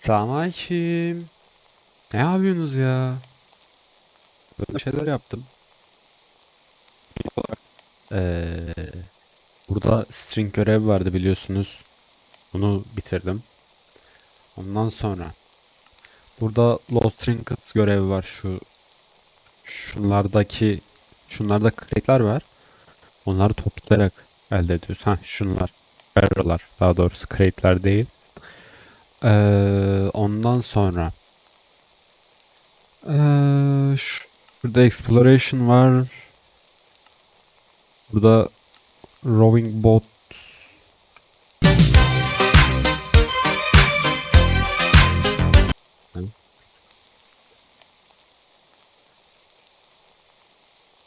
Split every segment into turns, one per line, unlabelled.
Selamünaleyküm. Ne yapıyorsunuz ya? Böyle şeyler yaptım. Ee, burada string görevi vardı biliyorsunuz. Bunu bitirdim. Ondan sonra burada lost trinkets görevi var şu şunlardaki şunlarda crate'ler var. Onları toplayarak elde ediyoruz. Ha şunlar. Barrel'lar daha doğrusu crate'ler değil. Ee, ondan sonra ee, ş- burada exploration var. Burada rowing boat?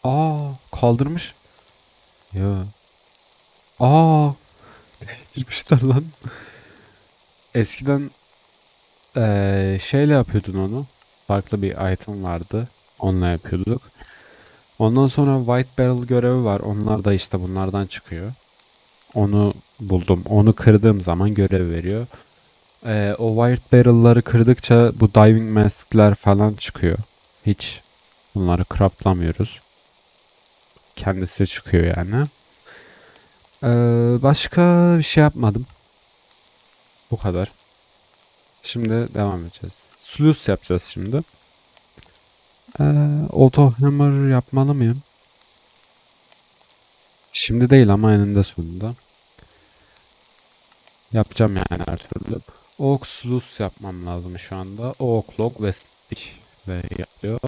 Aa kaldırmış. Ya. Aa değiştirmişler lan. Eskiden eee, şeyle yapıyordun onu. Farklı bir item vardı. Onunla yapıyorduk. Ondan sonra White Barrel görevi var. Onlar da işte bunlardan çıkıyor. Onu buldum. Onu kırdığım zaman görev veriyor. Eee, o White Barrel'ları kırdıkça bu Diving Mask'ler falan çıkıyor. Hiç bunları craftlamıyoruz. Kendisi çıkıyor yani. Eee, başka bir şey yapmadım. Bu kadar. Şimdi devam edeceğiz. Sluice yapacağız şimdi. Ee, auto hammer yapmalı mıyım? Şimdi değil ama eninde sonunda. Yapacağım yani her türlü. Oak sluice yapmam lazım şu anda. Oak log ve stick ve yapıyor.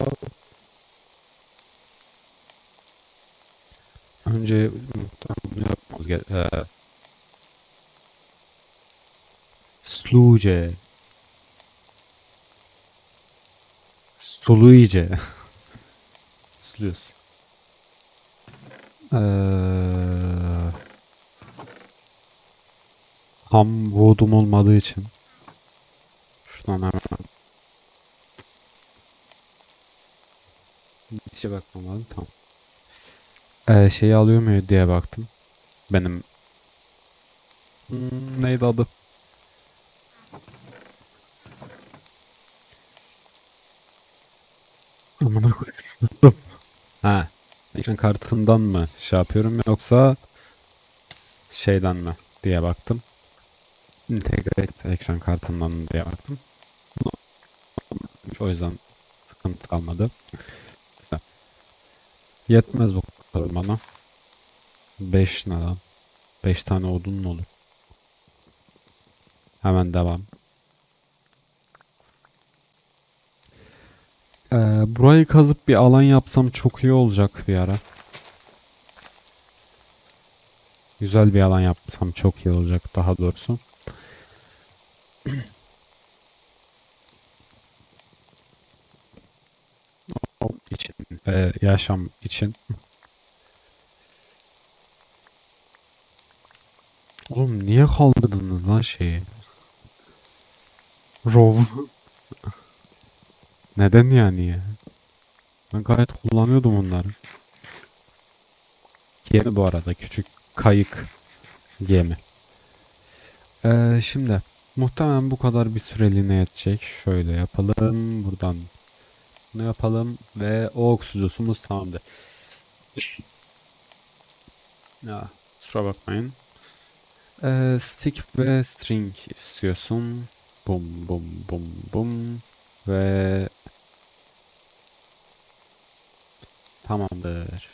Önce bunu yapmamız gerek. Ee, Sluce. Suluice. Sluice. Ee, ham wood'um olmadığı için şuradan hemen bir şey bakmam lazım. Tamam. Ee, şeyi alıyor muyum diye baktım. Benim Hmm, neydi adı? Ekran kartından mı şey yapıyorum yoksa şeyden mi diye baktım. Integrate ekran kartından mı diye baktım. O yüzden sıkıntı kalmadı. Yetmez bu kadar bana. 5 ne lan? 5 tane odun olur? Hemen devam. Ee, burayı kazıp bir alan yapsam çok iyi olacak bir ara. Güzel bir alan yapsam çok iyi olacak daha doğrusu. İçin, e, yaşam için. Oğlum niye kaldırdınız lan şeyi? Rov. Neden yani ya? Ben gayet kullanıyordum onları. Gemi bu arada küçük kayık gemi. Ee, şimdi muhtemelen bu kadar bir süreliğine yetecek. Şöyle yapalım. Buradan bunu yapalım ve o oksidosumuz tamamdır. Ya, kusura bakmayın. Ee, stick ve string istiyorsun. Bum bum bum bum ve tamamdır.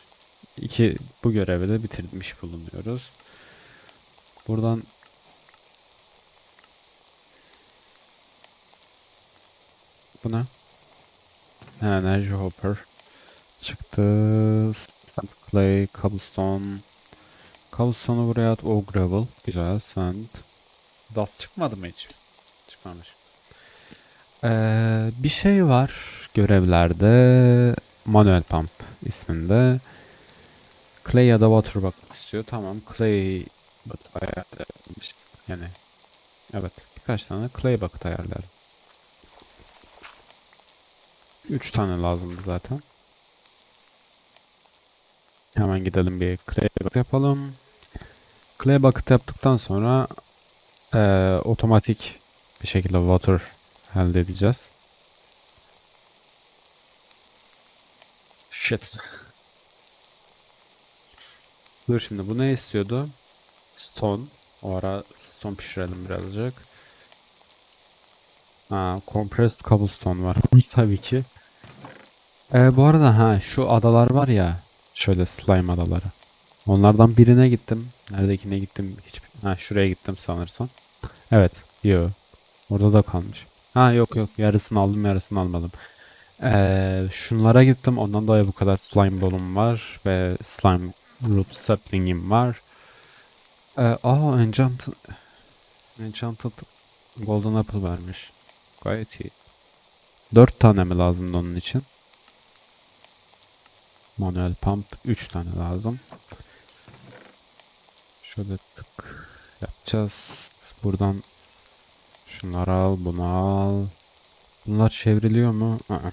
İki bu görevi de bitirmiş bulunuyoruz. Buradan bu ne? Ha, Energy Hopper çıktı. Sand Clay, Cobblestone. Cobblestone'u buraya at. O gravel. Güzel. Sand. Dust çıkmadı mı hiç? Çıkmamış. Ee, bir şey var görevlerde. Manuel Pump isminde. Clay ya da Water Bucket istiyor. Tamam. Clay Bucket ayarlamış. Yani evet. Birkaç tane Clay Bucket ayarlarım. 3 tane lazımdı zaten. Hemen gidelim bir Clay Bucket yapalım. Clay Bucket yaptıktan sonra eee, otomatik bir şekilde Water elde edeceğiz. Shit. Dur şimdi bu ne istiyordu? Stone. O ara stone pişirelim birazcık. Ha, compressed cobblestone var. Tabii ki. Ee, bu arada ha şu adalar var ya. Şöyle slime adaları. Onlardan birine gittim. Neredekine gittim? Hiç ha şuraya gittim sanırsam. Evet. Yo. Orada da kalmış. Ha yok yok yarısını aldım yarısını almadım. Ee, şunlara gittim. Ondan dolayı bu kadar slime bolum var ve slime root sapling'im var. Ee, aa enchanted enchanted golden apple vermiş. Gayet iyi. Dört tane mi lazımdı onun için? Manuel pump 3 tane lazım. Şöyle tık yapacağız. Buradan şunları al, bunu al. Bunlar çevriliyor mu? Aa.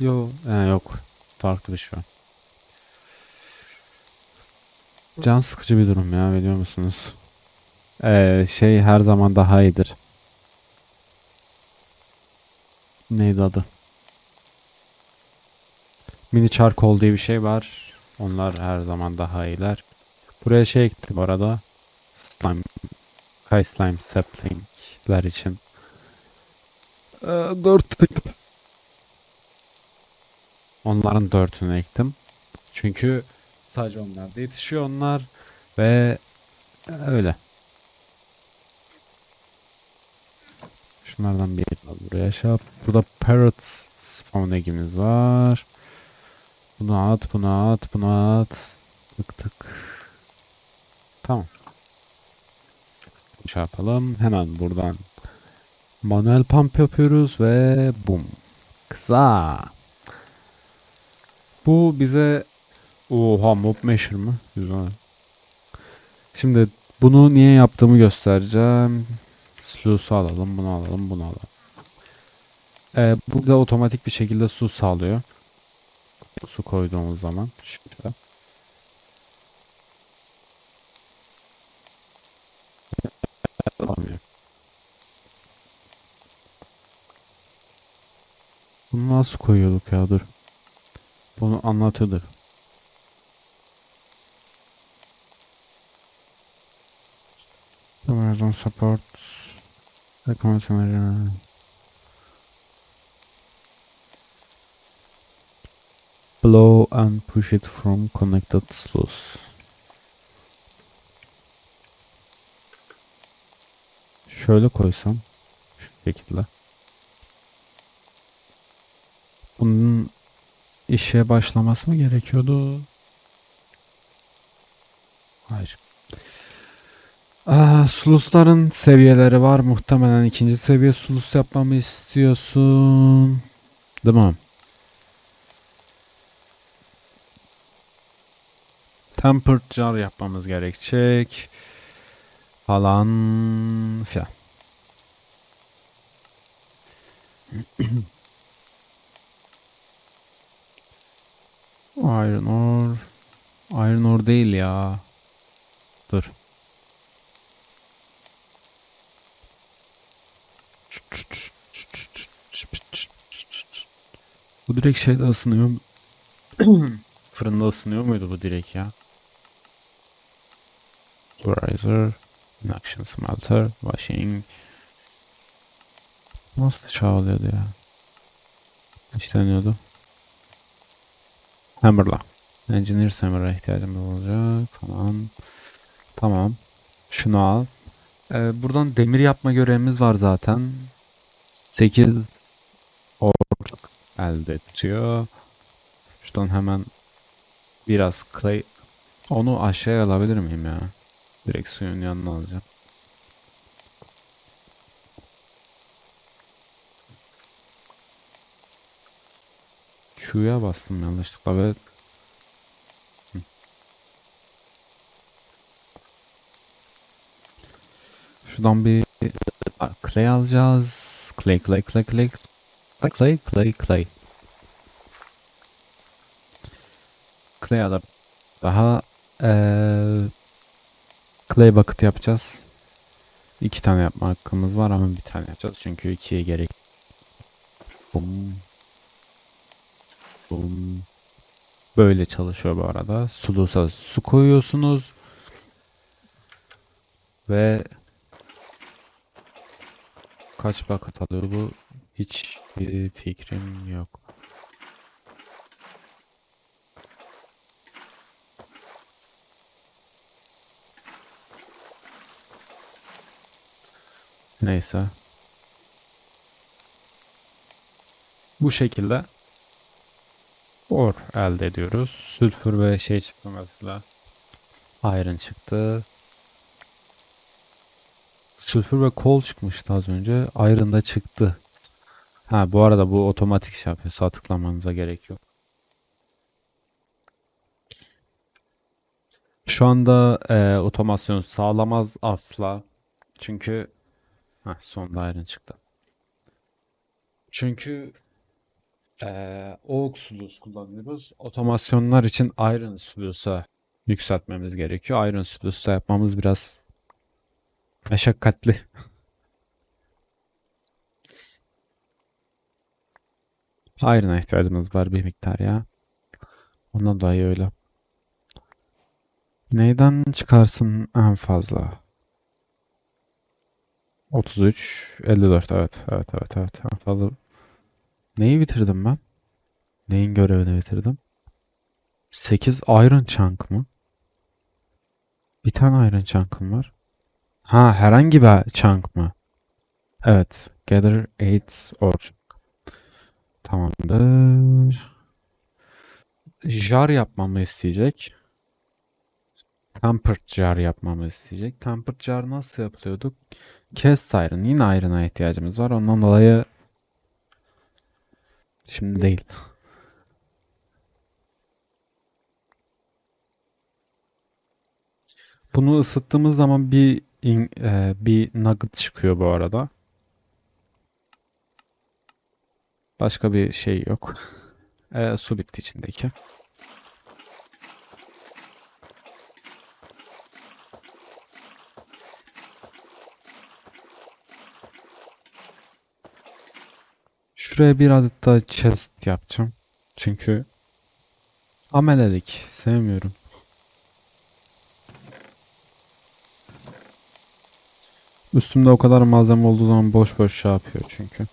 Yo, e, yok. Farklı bir şey. Can sıkıcı bir durum ya biliyor musunuz? Ee, şey her zaman daha iyidir. Neydi adı? Mini charcoal diye bir şey var. Onlar her zaman daha iyiler. Buraya şey ekledim bu. Slime, Sky Slime saplingler için. Ee, dört. Onların dörtünü ektim. Çünkü sadece onlarda yetişiyor onlar. Ve öyle. Şunlardan bir buraya şey yap. Burada parrot spawn egg'imiz var. Bunu at, bunu at, bunu at. Tık tık. Tamam. Şey yapalım. Hemen buradan manuel pump yapıyoruz ve bum. Kısa. Bu bize Oha mob measure mı? Güzel. Şimdi bunu niye yaptığımı göstereceğim. Sluice'u alalım, bunu alalım, bunu alalım. Ee, bu bize otomatik bir şekilde su sağlıyor. Su koyduğumuz zaman. Şöyle. Bunu nasıl koyuyorduk ya dur. Bunu anlatıyordur. Amazon supports recommend manager. Blow and push it from connected sluice. Şöyle koysam şu şekilde. İşe başlaması mı gerekiyordu? Hayır. Aa, sulusların seviyeleri var. Muhtemelen ikinci seviye sulus yapmamı istiyorsun. Değil mi? Tempered jar yapmamız gerekecek. Falan filan. Iron ore. Iron ore değil ya. Dur. Bu direkt şeyde ısınıyor? Fırında ısınıyor muydu bu direkt ya? Polarizer, induction smelter, washing. Nasıl çağırıyordu ya? İşte deniyordu. Hammer'la. Engineer Hammer'a ihtiyacımız olacak falan. Tamam. Şunu al. Ee, buradan demir yapma görevimiz var zaten. 8 ork elde ediyor. Şuradan hemen biraz clay onu aşağıya alabilir miyim ya? Direkt suyun yanına alacağım. Q'ya bastım yanlışlıkla ve Hı. Şuradan bir clay alacağız. Clay, clay, clay, clay. Clay, clay, clay. Clay alıp daha eee clay bucket yapacağız. İki tane yapma hakkımız var ama bir tane yapacağız. Çünkü ikiye gerek. Bum. Bum. Böyle çalışıyor bu arada. Sulusa su koyuyorsunuz. Ve kaç bucket alıyor bu? Hiç bir fikrim yok. Neyse. Bu şekilde or elde ediyoruz. Sülfür ve şey çıktı mesela. Iron çıktı. Sülfür ve kol çıkmıştı az önce. Iron da çıktı. Ha bu arada bu otomatik şey yapıyor. Sağ tıklamanıza gerek yok. Şu anda e, otomasyon sağlamaz asla. Çünkü ha sonda Iron çıktı. Çünkü eee Oak Sluice kullanıyoruz. Otomasyonlar için Iron Sluice'a yükseltmemiz gerekiyor. Iron Sluice'da yapmamız biraz meşakkatli. Iron'a ihtiyacımız var bir miktar ya. Ondan dolayı öyle. Neyden çıkarsın en fazla? 33, 54 evet evet evet evet en fazla. Neyi bitirdim ben? Neyin görevini bitirdim? 8 Iron Chunk mı? Bir tane Iron Chunk'ım var. Ha herhangi bir chunk mı? Evet. Gather 8 ore chunk. Tamamdır. Jar yapmamı isteyecek. Tempered jar yapmamı isteyecek. Tempered jar nasıl yapılıyorduk? Cast iron. Yine iron'a ihtiyacımız var. Ondan dolayı şimdi değil. Bunu ısıttığımız zaman bir in- e, bir nugget çıkıyor bu arada. Başka bir şey yok. E, su bitti içindeki. Şuraya bir adet daha chest yapacağım. Çünkü amelelik sevmiyorum. Üstümde o kadar malzeme olduğu zaman boş boş şey yapıyor çünkü.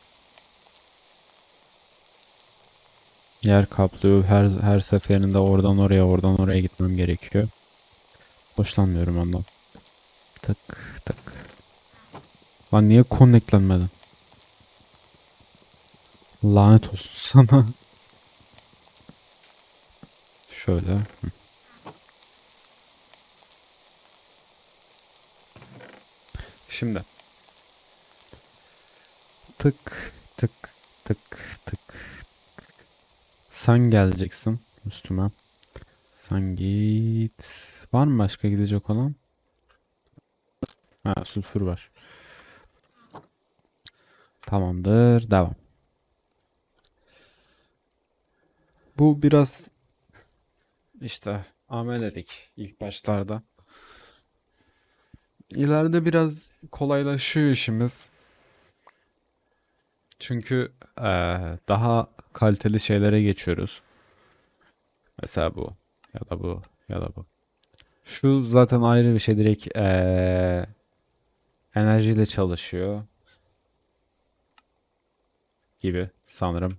Yer kaplıyor. Her her seferinde oradan oraya oradan oraya gitmem gerekiyor. Hoşlanmıyorum ondan. Tık tık. Lan niye connectlenmedin? Lanet olsun sana. Şöyle. Şimdi. Tık tık tık tık. Sen geleceksin üstüme. Sen git. Var mı başka gidecek olan? Ha sülfür var. Tamamdır. Devam. Bu biraz işte amelelik ilk başlarda. İleride biraz kolaylaşıyor işimiz. Çünkü eee, daha kaliteli şeylere geçiyoruz. Mesela bu ya da bu ya da bu. Şu zaten ayrı bir şey direkt eee, enerjiyle çalışıyor gibi sanırım.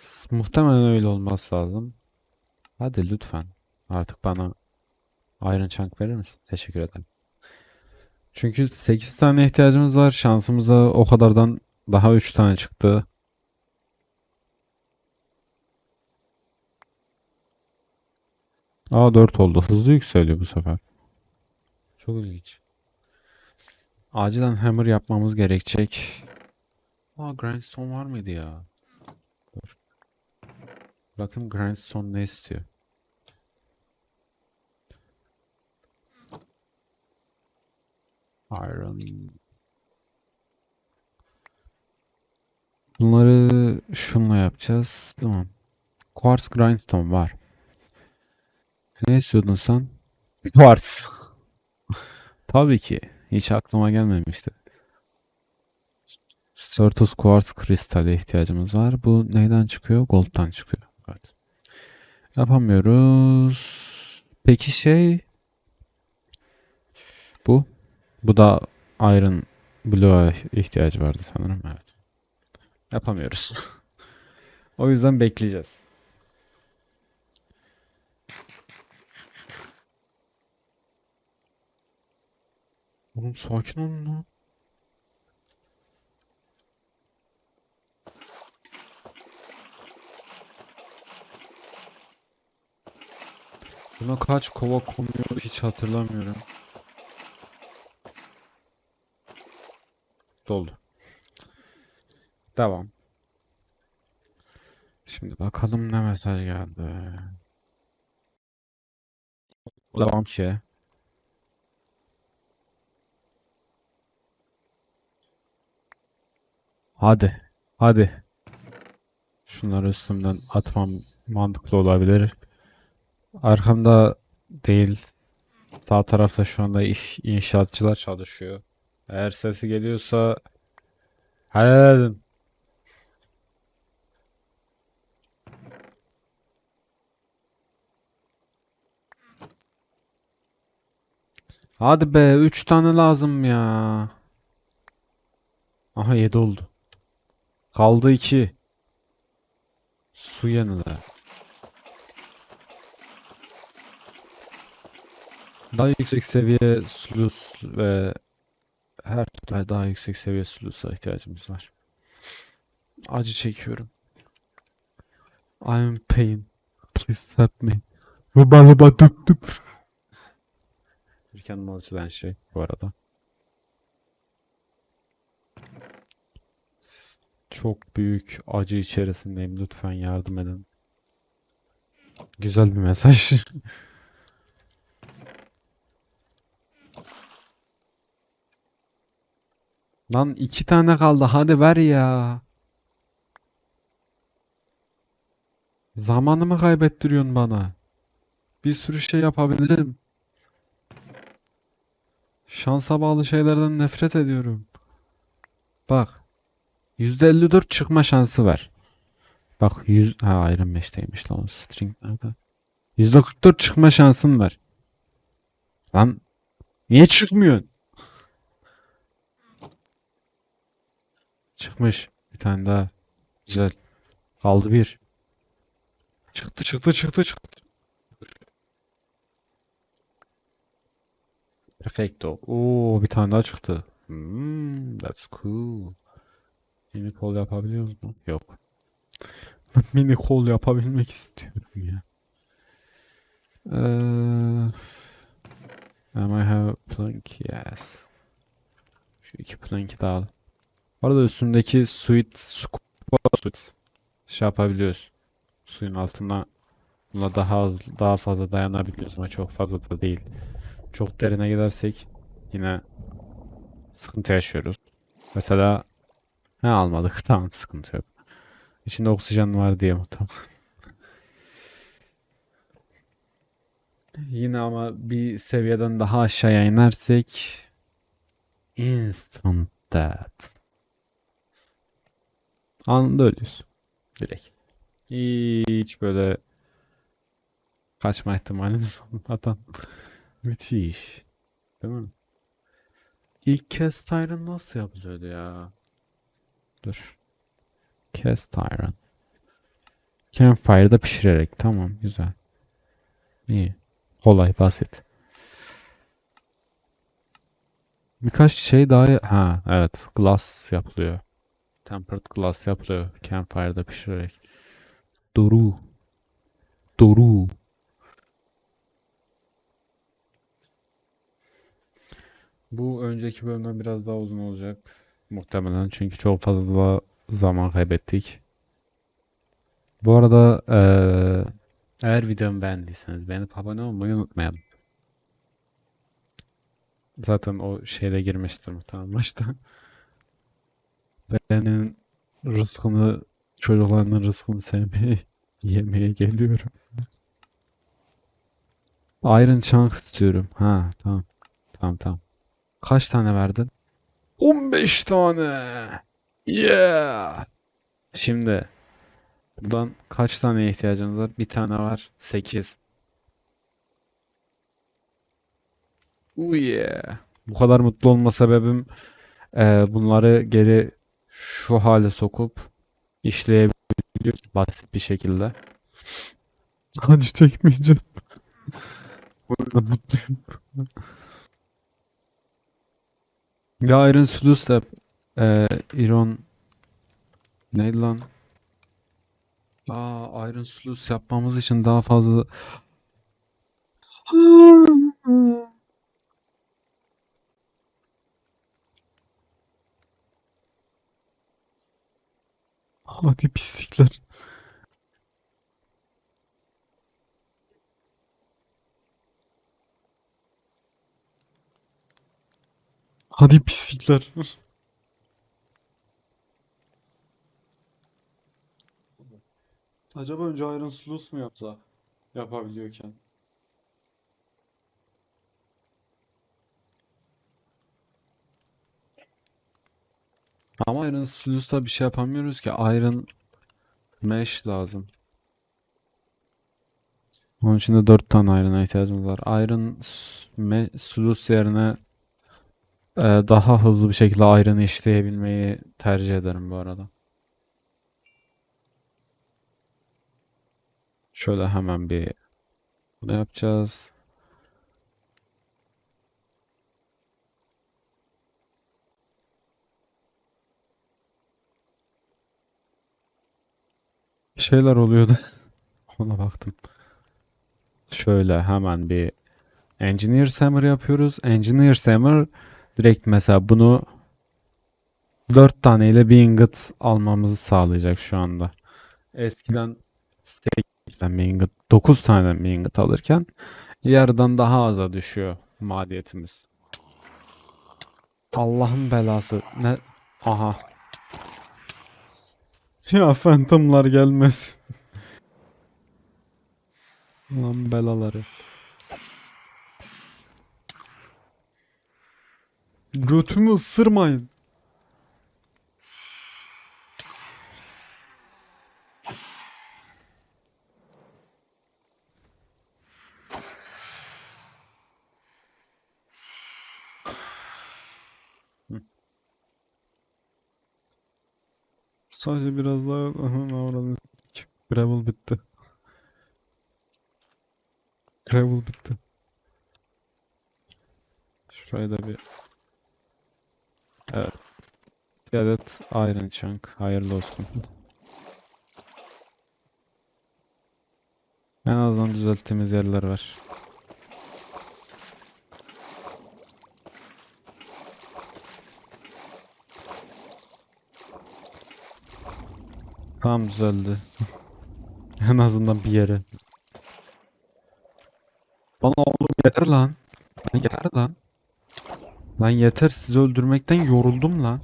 S- Muhtemelen öyle olması lazım. Hadi lütfen artık bana Iron Chunk verir misin? Teşekkür ederim. Çünkü 8 tane ihtiyacımız var. Şansımıza o kadardan daha 3 tane çıktı. Aa 4 oldu. Hızlı yükseliyor bu sefer. Çok ilginç. Acilen hammer yapmamız gerekecek. Aa grindstone var mıydı ya? Bakın grindstone ne istiyor? Iron. Bunları şunla yapacağız. Tamam. Quartz grindstone var. Ne istiyordun sen? Quartz. Tabii ki. Hiç aklıma gelmemişti. Certus Quartz kristale ihtiyacımız var. Bu neyden çıkıyor? Gold'dan çıkıyor. Evet. Yapamıyoruz. Peki şey bu. Bu da Iron Blue'a ihtiyacı vardı sanırım. Evet. Yapamıyoruz. o yüzden bekleyeceğiz. Oğlum sakin olun lan. Buna kaç kova konuyor hiç hatırlamıyorum. Doldu. Devam. Şimdi bakalım ne mesaj geldi. Devam ki. Hadi. Hadi. Şunları üstümden atmam mantıklı olabilir. Arkamda değil. Sağ tarafta şu anda iş, inşaatçılar çalışıyor. Eğer sesi geliyorsa halledin. Hadi be 3 tane lazım ya. Aha 7 oldu. Kaldı 2. Su yanılı. Daha yüksek seviye sulus ve her türlü daha yüksek seviye sulusa ihtiyacımız var. Acı çekiyorum. I'm in pain. Please help me. Baba baba düp düp. Türkan Morty'den şey bu arada. Çok büyük acı içerisindeyim. Lütfen yardım edin. Güzel bir mesaj. Lan iki tane kaldı. Hadi ver ya. Zamanımı kaybettiriyorsun bana. Bir sürü şey yapabilirim. Şansa bağlı şeylerden nefret ediyorum. Bak. %54 çıkma şansı var. Bak 100 ha Iron Mesh'teymiş lan o string nerede? %44 çıkma şansın var. Lan niye çıkmıyorsun? Çıkmış. Bir tane daha. Güzel. Kaldı bir. Çıktı çıktı çıktı çıktı. Perfecto. Oo bir tane daha çıktı. Hmm, that's cool. Mini kol yapabiliyoruz mu? Yok. Mini kol yapabilmek istiyorum ya. Eee Am I have plank? Yes. Şu iki plank'i de al. Arada üstündeki suit, scuba suit şey yapabiliyoruz. Suyun altına buna daha az, daha fazla dayanabiliyoruz ama çok fazla da değil. Çok derine gidersek yine sıkıntı yaşıyoruz. Mesela ne almadık tamam sıkıntı yok. İçinde oksijen var diye muhtemelen. Yine ama bir seviyeden daha aşağıya inersek instant death. Anında ölüyorsun. Direkt. Hiç böyle kaçma ihtimalimiz olmadan. Müthiş. Değil mi? İlk cast iron nasıl yapılıyordu ya? Dur. Cast iron. Campfire'da pişirerek. Tamam güzel. İyi. Kolay basit. Birkaç şey daha ha evet glass yapılıyor. Tempered glass yapılıyor campfire'da pişirerek. Doru. Doru. Bu önceki bölümden biraz daha uzun olacak. Muhtemelen çünkü çok fazla zaman kaybettik. Bu arada eee, eğer videomu beğendiyseniz beğenip abone olmayı unutmayın. Zaten o şeyde girmiştir muhtemelen başta. Benim rızkını, çocuklarının rızkını sevmeye, yemeye geliyorum. Iron Chunk istiyorum. Ha tamam. Tamam tamam. Kaç tane verdin? 15 tane. Yeah. Şimdi buradan kaç tane ihtiyacımız var? Bir tane var. 8. Oh yeah. Bu kadar mutlu olma sebebim eee, bunları geri şu hale sokup işleyebiliyoruz basit bir şekilde. Acı çekmeyeceğim. Bu arada mutluyum. Ya Iron da eee Iron neydi lan? Aa Iron Slus yapmamız için daha fazla Hadi pislikler. Hadi pislikler. Acaba önce Iron Slus mu yapsa? Yapabiliyorken. Ama Iron Slus'ta bir şey yapamıyoruz ki. Iron Mesh lazım. Onun için de 4 tane Iron'a ihtiyacımız var. Iron s- me- Slus yerine e, daha hızlı bir şekilde Iron'ı işleyebilmeyi tercih ederim bu arada. Şöyle hemen bir bunu yapacağız. Şeyler oluyordu. Ona baktım. Şöyle hemen bir Engineer Hammer yapıyoruz. Engineer Hammer direkt mesela bunu 4 taneyle bir ingot almamızı sağlayacak şu anda. Eskiden 8 tane bir ingot, 9 tane bir ingot alırken yarıdan daha aza düşüyor maliyetimiz. Allah'ın belası. Ne? Aha. Ya Phantom'lar gelmez. Lan belaları. Götümü ısırmayın. Sadece biraz daha aha avradım. Gravel bitti. Gravel bitti. Şuraya da bir Evet. Bir adet Iron Chunk. Hayırlı olsun. En azından düzelttiğimiz yerler var. Tamam düzeldi. En azından bir yere. Bana oğlum yeter lan. Lan yeter lan. Lan yeter sizi öldürmekten yoruldum lan.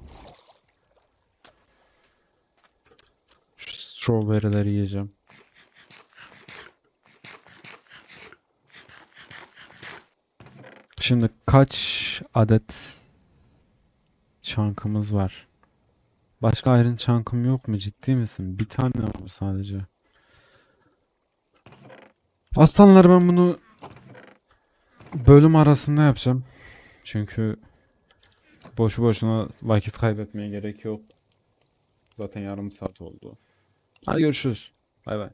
Şu strawberry'leri yiyeceğim. Şimdi kaç adet çankımız var? Başka iron çankım yok mu? Ciddi misin? Bir tane var sadece. Aslanlar ben bunu bölüm arasında yapacağım. Çünkü boşu boşuna vakit kaybetmeye gerek yok. Zaten yarım saat oldu. Hadi görüşürüz. Bay bay.